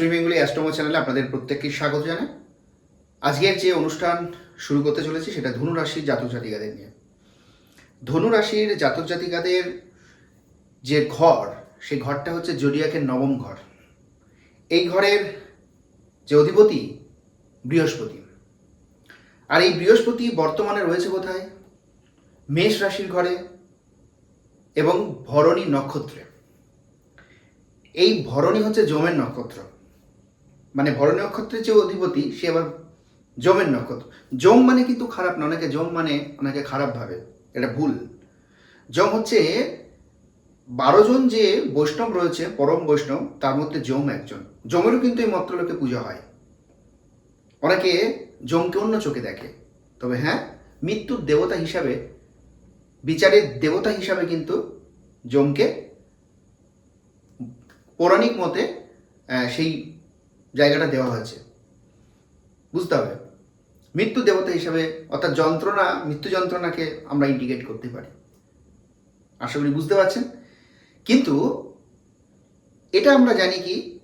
Astro Bengali অ্যাস্ট্রোমো চ্যানেলে আপনাদের প্রত্যেককে স্বাগত জানাই। আজকের যে অনুষ্ঠান শুরু করতে চলেছি সেটা ধনু রাশির জাতক জাতিকাদের নিয়ে। ধনু রাশির জাতক জাতিকাদের যে ঘর, সেই ঘরটা হচ্ছে জোডিয়াকের নবম ঘর। এই ঘরের যে অধিপতি বৃহস্পতি। আর এই বৃহস্পতি বর্তমানে রয়েছে কোথায়? মেষ রাশির ঘরে এবং ভরণী নক্ষত্রে। এই ভরণী হচ্ছে জমের নক্ষত্র। মানে ভরণী নক্ষত্রের যে অধিপতি, সে আবার জমের নক্ষত্র। জম মানে কিন্তু খারাপ না, অনেকে জম মানে অনেকে খারাপ ভাবে, এটা ভুল। জম হচ্ছে বারো জন যে বৈষ্ণব রয়েছে, পরম বৈষ্ণব, তার মধ্যে জম একজন। জমেরও কিন্তু এই মত্রলোকে পূজা হয়। অনেকে জমকে অন্য চোখে দেখে। তবে হ্যাঁ মৃত্যুর দেবতা হিসাবে, বিচারের দেবতা হিসাবে কিন্তু জমকে পৌরাণিক মতে সেই জায়গাটা দেওয়া হয়েছে। বুঝতে হবে। মৃত্যু দেবতা হিসাবে অর্থাৎ যন্ত্রণা, মৃত্যু যন্ত্রণাকে আমরা ইন্ডিকেট করতে পারি। আশা করি বুঝতে পারছেন? কিন্তু এটা আমরা জানি কি,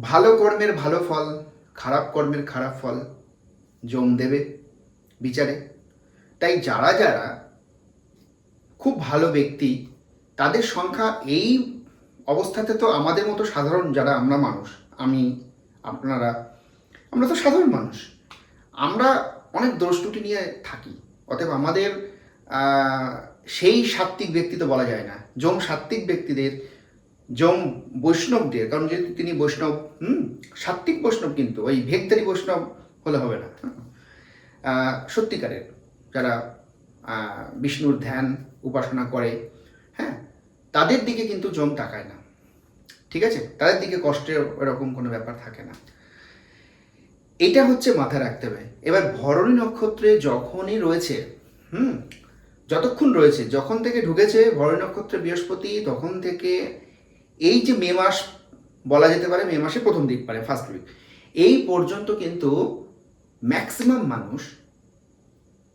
ভালো কর্মের ভালো ফল, খারাপ কর্মের খারাপ ফল জম দেবে বিচারে। তাই যারা যারা খুব ভালো ব্যক্তি, তাদের সংখ্যা এই অবস্থাতে তো আমাদের মতো সাধারণ যারা আমরা মানুষ, আমি আপনারা, আমরা তো সাধারণ মানুষ। আমরা অনেক দোষ ত্রুটি নিয়ে থাকি। অতএব আমাদের সেই সাত্ত্বিক ব্যক্তি তো বলা যায় না। যম সাত্ত্বিক ব্যক্তিদের, যম বৈষ্ণবদের, কারণ যেহেতু তিনি বৈষ্ণব, হুম, সাত্ত্বিক বৈষ্ণব কিন্তু, ওই ভেগদারি বৈষ্ণব হলে হবে না। সত্যিকারের যারা বিষ্ণুর ধ্যান, উপাসনা করে হ্যাঁ তাদের দিকে কিন্তু জম তাকায় না। ঠিক আছে? তাদের দিকে কষ্টের এরকম কোনো ব্যাপার থাকে না। এটা হচ্ছে মাথায় রাখতে হবে। এবার ভরণী নক্ষত্রে যখনই রয়েছে, হুম? যতক্ষণ রয়েছে, যখন থেকে ঢুকেছে ভরণী নক্ষত্রে বৃহস্পতি, তখন থেকে এই যে মে মাস বলা যেতে পারে, মে মাসে প্রথম দিক পারে ফার্স্ট উইক এই পর্যন্ত কিন্তু ম্যাক্সিমাম মানুষ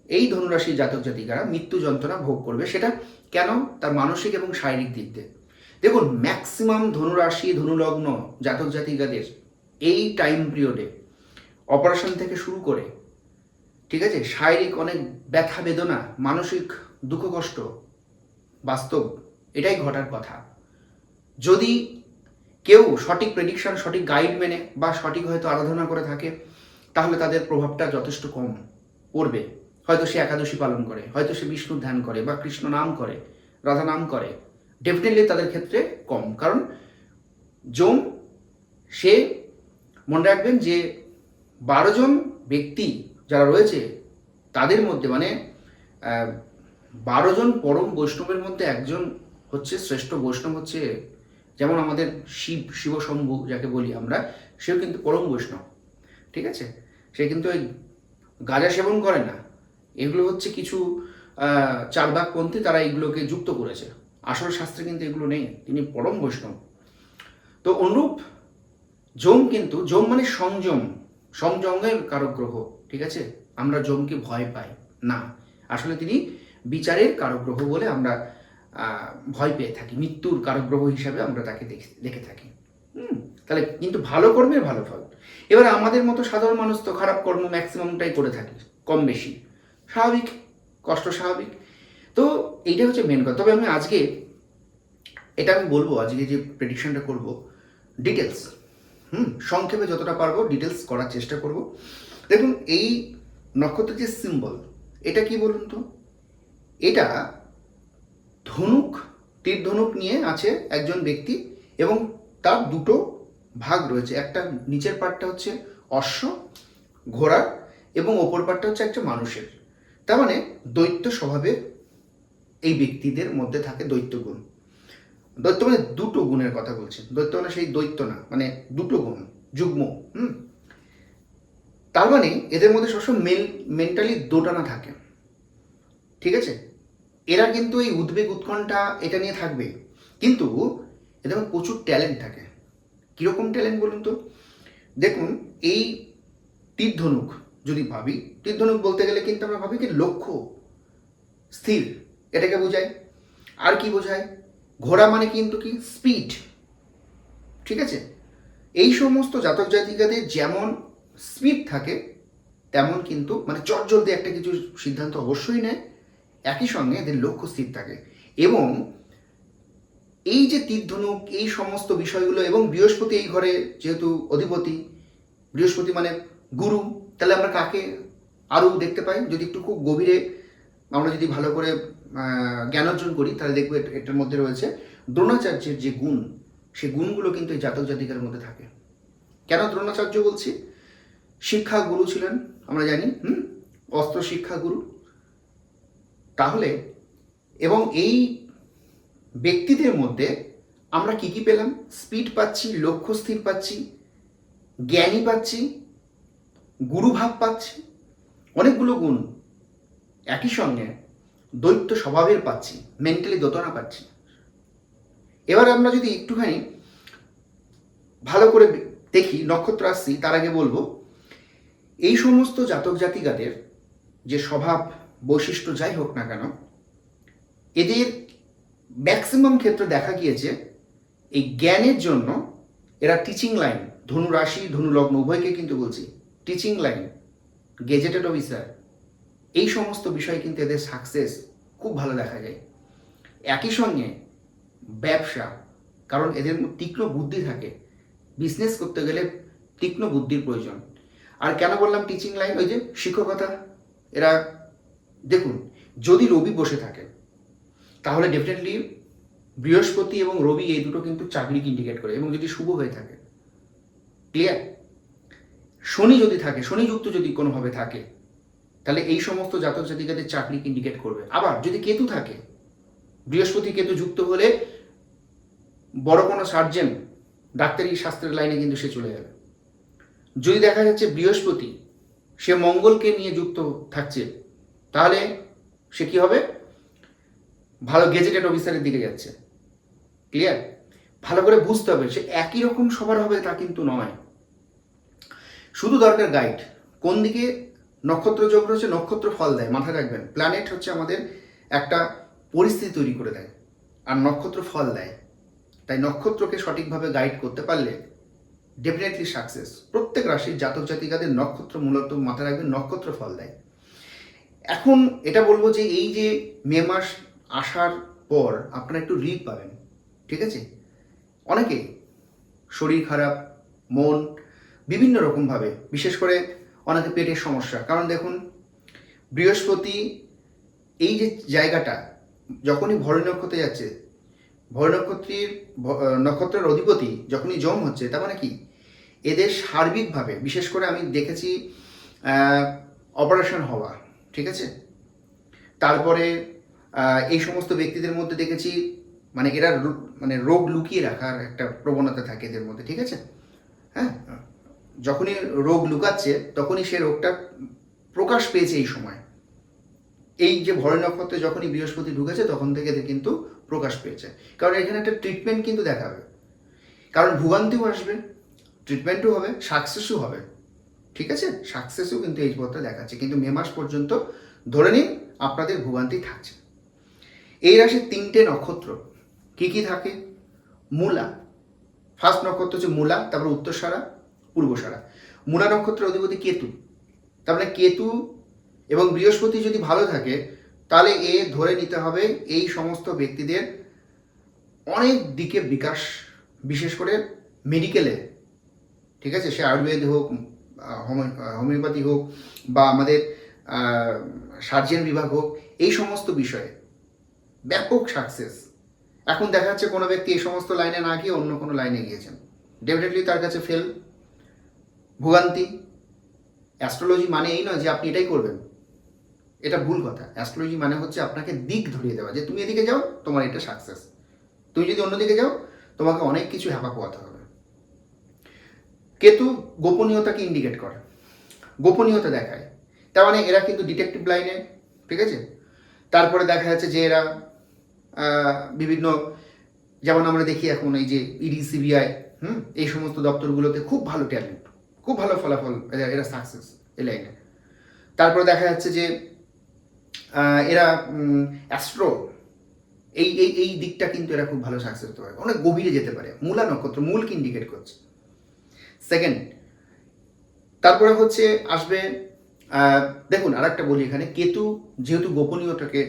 এই ধনুরাশির জাতক জাতিকারা মৃত্যু যন্ত্রণা ভোগ করবে। সেটা কেন? তার মানসিক এবং শারীরিক দিক দিয়ে। দেখুন ম্যাক্সিমাম ধনুরাশি, ধনুলগ্ন জাতক জাতিকাদের এই টাইম পিরিয়ডে অপারেশন থেকে শুরু করে, ঠিক আছে, শারীরিক অনেক ব্যথা বেদনা, মানসিক দুঃখ কষ্ট, বাস্তব, এটাই ঘটার কথা। যদি কেউ সঠিক প্রেডিকশন সঠিক গাইড মেনে বা সঠিক হয়তো আরাধনা করে থাকে, তাহলে তাদের প্রভাবটা যথেষ্ট কম পড়বে। হয়তো সে একাদশী পালন করে, হয়তো সে বিষ্ণুর ধ্যান করে বা কৃষ্ণ নাম করে, রাধা নাম করে। ডেফিনেটলি তাদের ক্ষেত্রে কম। কারণ জম সে মনে রাখবেন যে বারো জন ব্যক্তি যারা রয়েছে, তাদের মধ্যে মানে বারো জন পরম বৈষ্ণবের মধ্যে একজন হচ্ছে শ্রেষ্ঠ বৈষ্ণব হচ্ছে যেমন আমাদের শিব শিব শিবশম্ভু যাকে বলি আমরা, সেও কিন্তু পরম বৈষ্ণব। ঠিক আছে? সে কিন্তু ওই গাঁজা সেবন করে না। এগুলো হচ্ছে কিছু চারবাকপন্থী তারা এগুলোকে যুক্ত করেছে। আসল শাস্ত্রে কিন্তু এগুলো নেই, তিনি পরম বৈষ্ণব। তো অনুরূপ যম কিন্তু, যম মানে সংযম, সংযমের কারক গ্রহ ঠিক আছে? আমরা যমকে ভয় পাই। না, আসলে তিনি বিচারের কারক গ্রহ বলে আমরা ভয় পেয়ে থাকি, মৃত্যুর কারক গ্রহ হিসাবে আমরা তাকে দেখে- থাকি। তাহলে কিন্তু ভালো কর্মের ভালো ফল। এবার আমাদের মতো সাধারণ মানুষ তো খারাপ কর্ম ম্যাক্সিমামটাই করে থাকি, কম বেশি। স্বাভাবিক, কষ্ট স্বাভাবিক। তো এইটা হচ্ছে মেন কথা। তবে আমি আজকে এটা আমি বলব, আজকে যে প্রেডিকশনটা করব ডিটেলস হুম, সংক্ষেপে যতটা পারব ডিটেলস করার চেষ্টা করব। দেখুন, এই নক্ষত্রের যে সিম্বল এটা কি বলুন তো? এটা ধনুক তীর ধনুক নিয়ে আছে একজন ব্যক্তি এবং তার দুটো ভাগ রয়েছে। একটা নিচের পার্টটা হচ্ছে অশ্ব ঘোড়ার এবং ওপর পার্টটা হচ্ছে একটা মানুষের। তার মানে দৈত্য স্বভাবের এই ব্যক্তিদের মধ্যে থাকে দৈত্য গুণ। দৈত্য মানে দুটো গুণের কথা বলছি দৈত্য মানে সেই দৈত্য না মানে দুটো গুণ, যুগ্ম, হুম? তার মানে এদের মধ্যে সবসময় মেন, মেন্টালি দোটানা থাকে। ঠিক আছে? এরা কিন্তু এই উদ্বেগ উৎকণ্ঠা এটা নিয়ে থাকবে। কিন্তু এদের মধ্যে প্রচুর ট্যালেন্ট থাকে। কীরকম ট্যালেন্ট বলুন তো? দেখুন, এই তীর ধনুক যদি ভাবি তীর ধনুক বলতে গেলে কিন্তু আমরা ভাবি কি লক্ষ্য, স্থির। এটাকে বোঝায়। আর কি বোঝায়? ঘোড়া মানে কিন্তু কি? স্পিড ঠিক আছে? এই সমস্ত জাতক জাতিকাদের যেমন স্পিড থাকে, তেমন কিন্তু মানে চটজলদি একটা কিছু সিদ্ধান্ত অবশ্যই নেয়। একই সঙ্গে এদের লক্ষ্য স্থির থাকে। এবং এই যে তীর্ধনুক, এই সমস্ত বিষয়গুলো এবং বৃহস্পতি এই ঘরে যেহেতু অধিপতি, বৃহস্পতি মানে গুরু, তাহলে আমরা কাকে আরও দেখতে পাই? যদি একটু খুব গভীরে আমরা যদি ভালো করে জ্ঞান অর্জন করি, তাহলে দেখব এট- এটার মধ্যে রয়েছে দ্রোণাচার্যের যে গুণ, সে গুণগুলো কিন্তু এই জাতক জাতিকার মধ্যে থাকে। কেন দ্রোণাচার্য বলছি? শিক্ষা গুরু ছিলেন, আমরা জানি, হুম? অস্ত্র শিক্ষা গুরু। তাহলে, এবং এই ব্যক্তিদের মধ্যে আমরা কি কি পেলাম? স্পিড পাচ্ছি, লক্ষ্য স্থির পাচ্ছি, জ্ঞানী পাচ্ছি, গুরুভাব পাচ্ছি, অনেকগুলো গুণ। একই সঙ্গে দৈত্য স্বভাবের পাচ্ছি মেন্টালি দোতনা পাচ্ছি। এবার আমরা যদি একটুখানি ভালো করে দেখি, নক্ষত্র আসছি, তার আগে বলব, এই সমস্ত জাতক জাতিকাদের যে স্বভাব, বৈশিষ্ট্য যাই হোক না কেন, এদের ম্যাক্সিমাম ক্ষেত্রে দেখা গিয়েছে, এই জ্ঞানের জন্য এরা টিচিং লাইন ধনু রাশি ধনু লগ্ন উভয়কে কিন্তু বলছি টিচিং লাইন গেজেটেড অফিসার এই সমস্ত বিষয় কিন্তু এদের সাকসেস খুব ভালো দেখা যায়। একই সঙ্গে ব্যবসা, কারণ এদের তীক্ষ্ণ বুদ্ধি থাকে। বিজনেস করতে গেলে তীক্ষ্ণ বুদ্ধির প্রয়োজন। আর কেন বললাম টিচিং লাইন ওই যে শিক্ষকতা, এরা দেখুন, যদি রবি বসে থাকে, তাহলে ডেফিনেটলি বৃহস্পতি এবং রবি এই দুটো কিন্তু চাকরিকে ইন্ডিকেট করে এবং যদি শুভ হয়ে থাকে ক্লিয়ার শনি যদি থাকে, শনিযুক্ত যদি কোনোভাবে থাকে তাহলে এই সমস্ত জাতক জাতিকাদের চাকরিকে ইন্ডিকেট করবে? আবার যদি কেতু থাকে, বৃহস্পতি কেতু যুক্ত হলে বড় কোনো সার্জেন ডাক্তারি শাস্ত্রের লাইনে কিন্তু সে চলে যাবে। যদি দেখা যাচ্ছে বৃহস্পতি, সে মঙ্গলকে নিয়ে যুক্ত থাকছে, তাহলে সে কি হবে? ভালো গেজেটেড অফিসারের দিকে যাচ্ছে। ক্লিয়ার ভালো করে বুঝতে হবে, সে একই রকম সবার হবে তা কিন্তু নয়। শুধু দরকার গাইড কোন দিকে নক্ষত্র যোগ রয়েছে, নক্ষত্র ফল দেয়, মাথায় রাখবেন। প্ল্যানেট হচ্ছে আমাদের একটা পরিস্থিতি তৈরি করে দেয়, আর নক্ষত্র ফল দেয়। তাই নক্ষত্রকে সঠিকভাবে গাইড করতে পারলে ডেফিনেটলি সাকসেস প্রত্যেক রাশির জাতক জাতিকাদের নক্ষত্র মূলত মাথায় রাখবেন, নক্ষত্র ফল দেয়। এখন এটা বলব যে এই যে মে মাস আসার পর আপনারা একটু রিলিফ পাবেন, ঠিক আছে? অনেকে শরীর খারাপ, মন, বিভিন্ন রকমভাবে, বিশেষ করে অনেকে পেটের সমস্যা। কারণ দেখুন, বৃহস্পতি এই যে জায়গাটা, যখনই ভরি নক্ষত্রে যাচ্ছে, ভরি নক্ষত্রের নক্ষত্রের অধিপতি যখনই জম হচ্ছে, তার মানে কি? এদের সার্বিকভাবে, বিশেষ করে আমি দেখেছি অপারেশন হওয়া, ঠিক আছে? তারপরে এই সমস্ত ব্যক্তিদের মধ্যে দেখেছি মানে এরা মানে রোগ লুকিয়ে রাখার একটা প্রবণতা থাকে এদের মধ্যে, ঠিক আছে? হ্যাঁ? যখনই রোগ লুকাচ্ছে, তখনই সে রোগটা প্রকাশ পেয়েছে এই সময়। এই যে ভয় নক্ষত্রে যখনই বৃহস্পতি ঢুকেছে, তখন থেকে কিন্তু প্রকাশ পেয়েছে। কারণ এখানে একটা ট্রিটমেন্ট কিন্তু দেখাবে। কারণ ভোগান্তিও আসবে ট্রিটমেন্টও হবে সাকসেসও হবে। ঠিক আছে? সাকসেসও কিন্তু এই পথটা দেখাচ্ছে। কিন্তু মে মাস পর্যন্ত ধরে নিন, আপনাদের ভোগান্তি থাকছে। এই রাশির তিনটে নক্ষত্র কি কি থাকে? মূলা। ফার্স্ট নক্ষত্র হচ্ছে মূলা, তারপরে উত্তরসারা পূর্বসারা মূলা নক্ষত্রের অধিপতি কেতু। তার মানে কেতু এবং বৃহস্পতি যদি ভালো থাকে, তাহলে এ ধরে নিতে হবে এই সমস্ত ব্যক্তিদের অনেক দিকে বিকাশ, বিশেষ করে মেডিকেলে ঠিক আছে? সে আয়ুর্বেদ হোক হোমিওপ্যাথি হোক বা আমাদের সার্জেন বিভাগ হোক, এই সমস্ত বিষয়ে ব্যাপক সাকসেস এখন দেখা যাচ্ছে কোনো ব্যক্তি এই সমস্ত লাইনে না গিয়ে অন্য কোনো লাইনে গিয়েছেন। ডেফিনেটলি তার কাছে ফেল ভোগান্তি অ্যাস্ট্রোলজি মানে এই নয় যে আপনি এটাই করবেন। এটা ভুল কথা। অ্যাস্ট্রোলজি মানে হচ্ছে আপনাকে দিক ধরিয়ে দেওয়া। যে তুমি এদিকে যাও, তোমার এটা সাকসেস তুমি যদি অন্যদিকে যাও, তোমাকে অনেক কিছু হ্যাপা পোয়াতে হবে। কেতু গোপনীয়তাকে ইন্ডিকেট করে। গোপনীয়তা দেখায়। তার মানে এরা কিন্তু ডিটেকটিভ লাইনে ঠিক আছে? তারপরে দেখা যাচ্ছে যে এরা বিভিন্ন, যেমন আমরা দেখি এখন এই যে ইডি সিবিআই হুম? এই সমস্ত দপ্তরগুলোতে খুব ভালো ট্যালেন্ট খুব ভালো ফলাফল এরা সাকসেস এই লাইনে তারপরে দেখা যাচ্ছে যে এরা অ্যাস্ট্রো এই এই এই দিকটা কিন্তু এরা খুব ভালো সাকসেস হতে পারে। অনেক গভীরে যেতে পারে। মূলা নক্ষত্র মূলকে ইন্ডিকেট করছে? সেকেন্ড তারপরে হচ্ছে আসবে দেখুন আর একটা বলি এখানে, কেতু যেহেতু গোপনীয়তাকে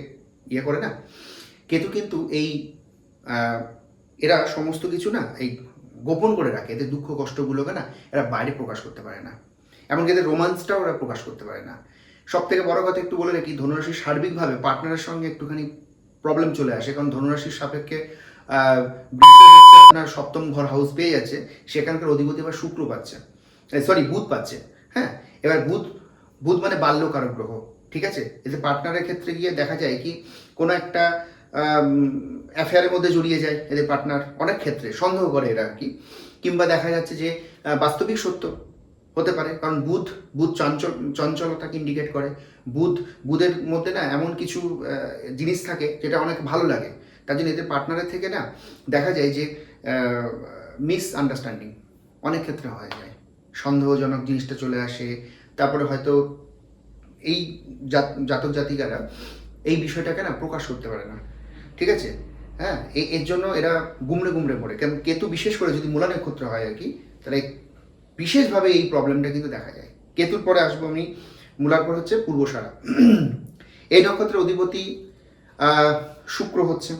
ইয়ে করে না, কেতু কিন্তু এই এরা সমস্ত কিছু না, এই গোপন করে রাখে। এদের দুঃখ কষ্টগুলোকে না এরা বাইরে প্রকাশ করতে পারে না। এমনকি এদের রোমান্সটাও ওরা প্রকাশ করতে পারে না। সব থেকে বড় কথা একটু বলে রাখি, ধনুরাশির সার্বিকভাবে পার্টনারের সঙ্গে একটুখানি প্রবলেম চলে আসে। কারণ ধনুরাশির সাপেক্ষে আপনার সপ্তম ঘর হাউস পেয়ে যাচ্ছে। সেখানকার অধিপতি এবার শুক্র পাচ্ছে। সরি বুধ পাচ্ছে। হ্যাঁ? এবার বুধ বুধ মানে বাল্যকারক গ্রহ। ঠিক আছে? এতে পার্টনারের ক্ষেত্রে গিয়ে দেখা যায় কি, কোনো একটা অ্যাফেয়ারের মধ্যে জড়িয়ে যায় এদের পার্টনার অনেক ক্ষেত্রে, সন্দেহ করে এরা আর কি কিংবা দেখা যাচ্ছে যে বাস্তবিক সত্য হতে পারে, কারণ বুধ বুধ চঞ্চল চঞ্চলতাকে ইন্ডিকেট করে। বুধ, বুধের মধ্যে না এমন কিছু জিনিস থাকে যেটা অনেক ভালো লাগে। তার জন্য এদের পার্টনারের থেকে না দেখা যায় যে মিস আন্ডারস্ট্যান্ডিং অনেক ক্ষেত্রে হয়ে যায়। সন্দেহজনক জিনিসটা চলে আসে। তারপরে হয়তো এই জাতক জাতিকারা এই বিষয়টাকে না প্রকাশ করতে পারে না। ঠিক আছে? হ্যাঁ এর জন্য এরা গুমড়ে গুমড়ে পড়ে কারণ কেতু বিশেষ করে যদি মূলা নক্ষত্র হয় আর কি, তাহলে বিশেষভাবে এই প্রবলেমটা কিন্তু দেখা যায়। কেতুর পরে আসব আমি, মূলার পর হচ্ছে পূর্বসারা এই নক্ষত্রের অধিপতি শুক্র হচ্ছে।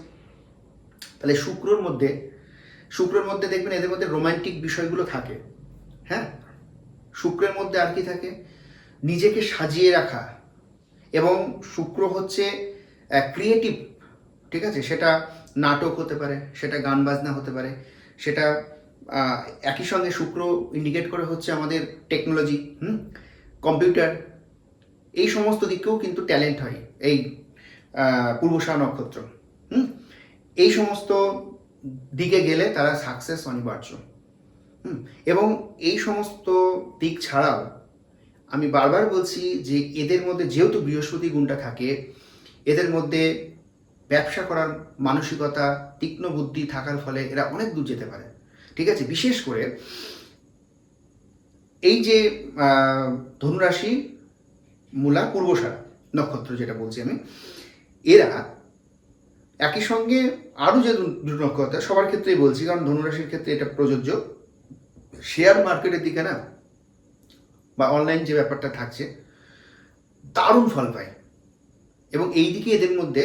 তাহলে শুক্রর মধ্যে, শুক্রের মধ্যে দেখবেন এদের মধ্যে রোমান্টিক বিষয়গুলো থাকে। হ্যাঁ? শুক্রের মধ্যে আর কি থাকে? নিজেকে সাজিয়ে রাখা। এবং শুক্র হচ্ছে ক্রিয়েটিভ ঠিক আছে? সেটা নাটক হতে পারে, সেটা গান বাজনা হতে পারে, সেটা একই সঙ্গে শুক্র ইন্ডিকেট করে হচ্ছে আমাদের টেকনোলজি হুম? কম্পিউটার এই সমস্ত দিকেও কিন্তু ট্যালেন্ট হয় এই পূর্বশা নক্ষত্র, হুম? এই সমস্ত দিকে গেলে তারা সাকসেস অনিবার্য, হুম? এবং এই সমস্ত দিক ছাড়াও আমি বারবার বলছি যে এদের মধ্যে যেহেতু বৃহস্পতি গুণটা থাকে, এদের মধ্যে ব্যবসা করার মানসিকতা, তীক্ষ্ণ বুদ্ধি থাকার ফলে এরা অনেক দূর যেতে পারে। ঠিক আছে? বিশেষ করে এই যে ধনুরাশি, মূলা পূর্বসারা নক্ষত্র যেটা বলছি আমি, এরা একই সঙ্গে আরও যে নক্ষত্র, সবার ক্ষেত্রেই বলছি, কারণ ধনুরাশির ক্ষেত্রে এটা প্রযোজ্য। শেয়ার মার্কেটের দিকে না, বা অনলাইন যে ব্যাপারটা থাকছে, দারুণ ফল পায়। এবং এই দিকে এদের মধ্যে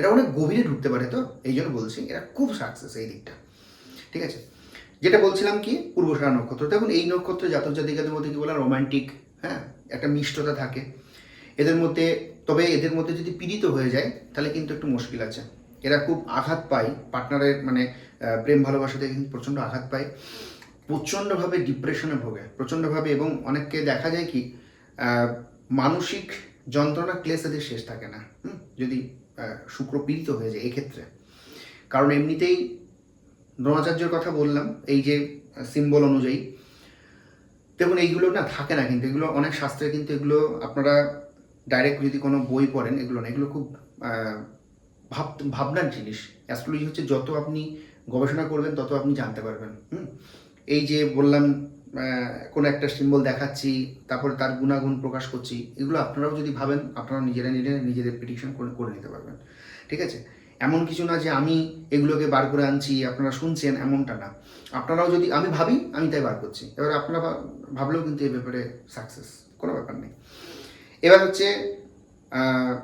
এরা অনেক গভীরে ঢুকতে পারে তো, এই জন্য বলছি এরা খুব সাকসেস এই দিকটা। ঠিক আছে? যেটা বলছিলাম কি, পূর্বসারা নক্ষত্র। দেখুন, এই নক্ষত্র জাতক জাতিকাদের মধ্যে কি বলা রোমান্টিক হ্যাঁ? একটা মিষ্টতা থাকে। এদের মধ্যে, তবে এদের মধ্যে যদি পীড়িত হয়ে যায়, তাহলে কিন্তু একটু মুশকিল আছে। এরা খুব আঘাত পায় পার্টনারের মানে প্রেম ভালোবাসাতে কিন্তু প্রচণ্ড আঘাত পায়। প্রচণ্ডভাবে ডিপ্রেশনে ভোগে, প্রচণ্ডভাবে এবং অনেককে দেখা যায় কি মানসিক যন্ত্রণা ক্লেশ এদের শেষ থাকে না? যদি শুক্র পীড়িত হয়ে যায় এক্ষেত্রে। কারণ এমনিতেই দ্রোণাচার্যের কথা বললাম, এই যে সিম্বল অনুযায়ী। দেখুন, এইগুলো না থাকে না কিন্তু, এগুলো অনেক শাস্ত্রে কিন্তু এগুলো আপনারা ডাইরেক্ট যদি কোনো বই পড়েন, এগুলো না, এগুলো খুব ভাব, ভাবনার জিনিস। অ্যাস্ট্রোলজি হচ্ছে যত আপনি গবেষণা করবেন, তত আপনি জানতে পারবেন। হুম? এই যে বললাম কোনো একটা সিম্বল দেখাচ্ছি তারপরে তার গুণাগুণ প্রকাশ করছি এগুলো আপনারাও যদি ভাবেন আপনারা নিজেরা নিজেরা নিজেদের প্রিডিকশন করে করে নিতে পারবেন। ঠিক আছে? এমন কিছু না যে আমি এগুলোকে বার করে আনছি আপনারা শুনছেন এমনটা না। আপনারাও যদি আমি ভাবি আমি তাই বার করছি। এবার আপনারা ভাবলেও কিন্তু এই ব্যাপারে সাকসেস কোনো ব্যাপার নেই। এবার হচ্ছে আহ,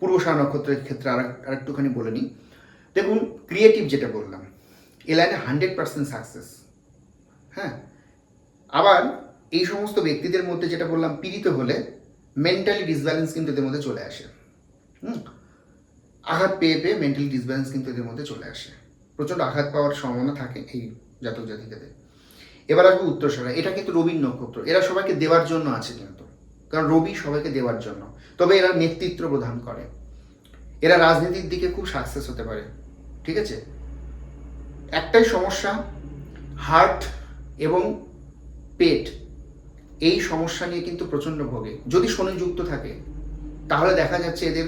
পূর্বশা নক্ষত্রের ক্ষেত্রে আর আরেকটুখানি বলে নিই। দেখুন ক্রিয়েটিভ যেটা বললাম এ লাইনে হান্ড্রেড পার্সেন্ট সাকসেস হ্যাঁ? আবার এই সমস্ত ব্যক্তিদের মধ্যে যেটা বললাম, পীড়িত হলে মেন্টালি ডিসব্যালেন্স কিন্তু এদের মধ্যে চলে আসে। হুম? আঘাত পেয়ে পেয়ে মেন্টালি ডিসব্যালেন্স কিন্তু এদের মধ্যে চলে আসে। প্রচণ্ড আঘাত পাওয়ার সম্ভাবনা থাকে এই জাতক জাতিকাদের। এবার আসবে উত্তরসারা এটা কিন্তু রবির নক্ষত্র। এরা সবাইকে দেওয়ার জন্য আছে কিন্তু। কারণ রবি সবাইকে দেওয়ার জন্য। তবে এরা নেতৃত্ব প্রদান করে। এরা রাজনীতির দিকে খুব সাকসেস হতে পারে। ঠিক আছে? একটাই সমস্যা হার্ট এবং পেট, এই সমস্যা নিয়ে কিন্তু প্রচণ্ড ভোগে। যদি শনি যুক্ত থাকে, তাহলে দেখা যাচ্ছে এদের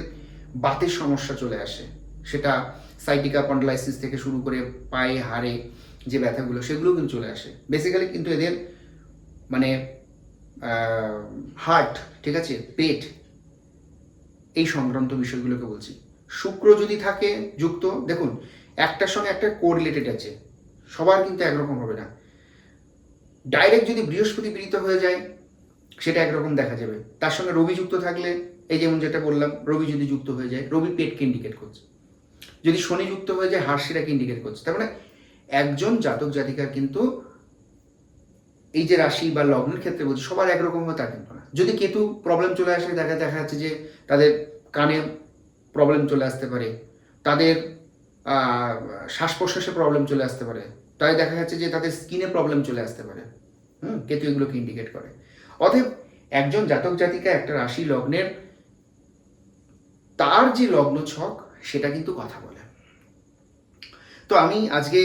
বাতের সমস্যা চলে আসে। সেটা সাইটিকা পন্ডলাইসিস থেকে শুরু করে পায়ে, হাড়ে যে ব্যথাগুলো সেগুলো কিন্তু চলে আসে। বেসিক্যালি কিন্তু এদের মানে হার্ট ঠিক আছে? পেট, এই সংক্রান্ত বিষয়গুলোকে বলছি। শুক্র যদি থাকে, যুক্ত, দেখুন, একটার সঙ্গে একটা কোরিলেটেড আছে। সবার কিন্তু একরকম হবে না। ডাইরেক্ট যদি বৃহস্পতি পীড়িত হয়ে যায়, সেটা একরকম দেখা যাবে। তার সঙ্গে রবি যুক্ত থাকলে, এই যেমন যেটা বললাম, রবি যদি যুক্ত হয়ে যায়, রবি পেটকে ইন্ডিকেট করছে। যদি শনি যুক্ত হয়ে যায় হার্সিটাকে ইন্ডিকেট করছে। তার মানে একজন জাতক জাতিকার কিন্তু এই যে রাশি বা লগ্নের ক্ষেত্রে বলছি সবার একরকম হবে তা কিন্তু না। যদি কেতু প্রবলেম চলে আসে, দেখা দেখা যাচ্ছে যে তাদের কানে প্রবলেম চলে আসতে পারে, তাদের শ্বাস প্রশ্বাসে প্রবলেম চলে আসতে পারে তাই দেখা যাচ্ছে যে তাদের স্কিনে প্রবলেম চলে আসতে পারে। হুম, কেতু এগুলোকে ইন্ডিকেট করে। অতএব একজন জাতক জাতিকা একটা রাশি লগ্নের, তার যে লগ্ন ছক, সেটা কিন্তু কথা বলে। তো আমি আজকে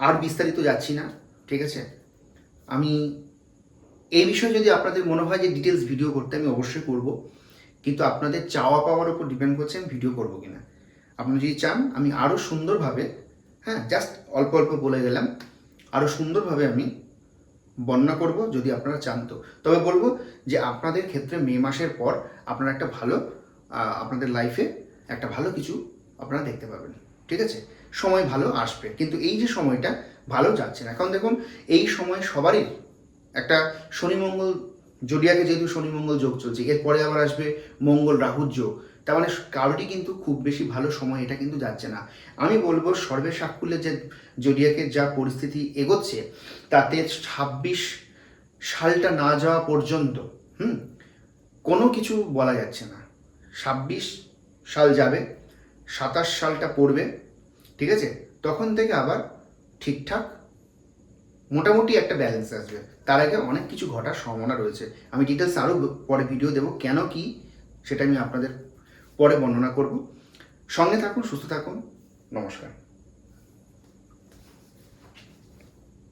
আর বিস্তারিত যাচ্ছি না, ঠিক আছে? আমি এই বিষয়ে যদি আপনাদের মনে হয় যে ডিটেলস ভিডিও করতে, আমি অবশ্যই করব। কিন্তু আপনাদের চাওয়া পাওয়ার উপর ডিপেন্ড করছে আমি ভিডিও করব কিনা। আপনারা যদি চান, আমি আরও সুন্দরভাবে হ্যাঁ জাস্ট অল্প অল্প বলে গেলাম। আরও সুন্দরভাবে আমি বর্ণনা করব যদি আপনারা চান তো। তবে বলব যে আপনাদের ক্ষেত্রে মে মাসের পর আপনারা একটা ভালো আপনাদের লাইফে একটা ভালো কিছু আপনারা দেখতে পাবেন। ঠিক আছে? সময় ভালো আসবে। কিন্তু এই যে সময়টা ভালো যাচ্ছে না। এখন দেখুন, এই সময় সবারই একটা শনি মঙ্গল জোডিয়াকে যেহেতু শনি মঙ্গল যোগ চলছে, এরপরে আবার আসবে মঙ্গল রাহুর যোগ। তার মানে কারোরই কিন্তু খুব বেশি ভালো সময় এটা কিন্তু যাচ্ছে না। আমি বলব সর্বে সাকুল্যের যে জোডিয়াকের যা পরিস্থিতি এগোচ্ছে, তাতে ছাব্বিশ সালটা না যাওয়া পর্যন্ত, হুম, কোনো কিছু বলা যাচ্ছে না। ছাব্বিশ সাল যাবে, সাতাশ সালটা পড়বে, ঠিক আছে? তখন থেকে আবার ঠিকঠাক মোটামুটি একটা ব্যালেন্স আসবে। তার আগে অনেক কিছু ঘটার সম্ভাবনা রয়েছে। আমি ডিটেলস আরও পরে ভিডিও দেবো কেন কি সেটা আমি আপনাদের পরে বর্ণনা করব। সঙ্গে থাকুন সুস্থ থাকুন। নমস্কার।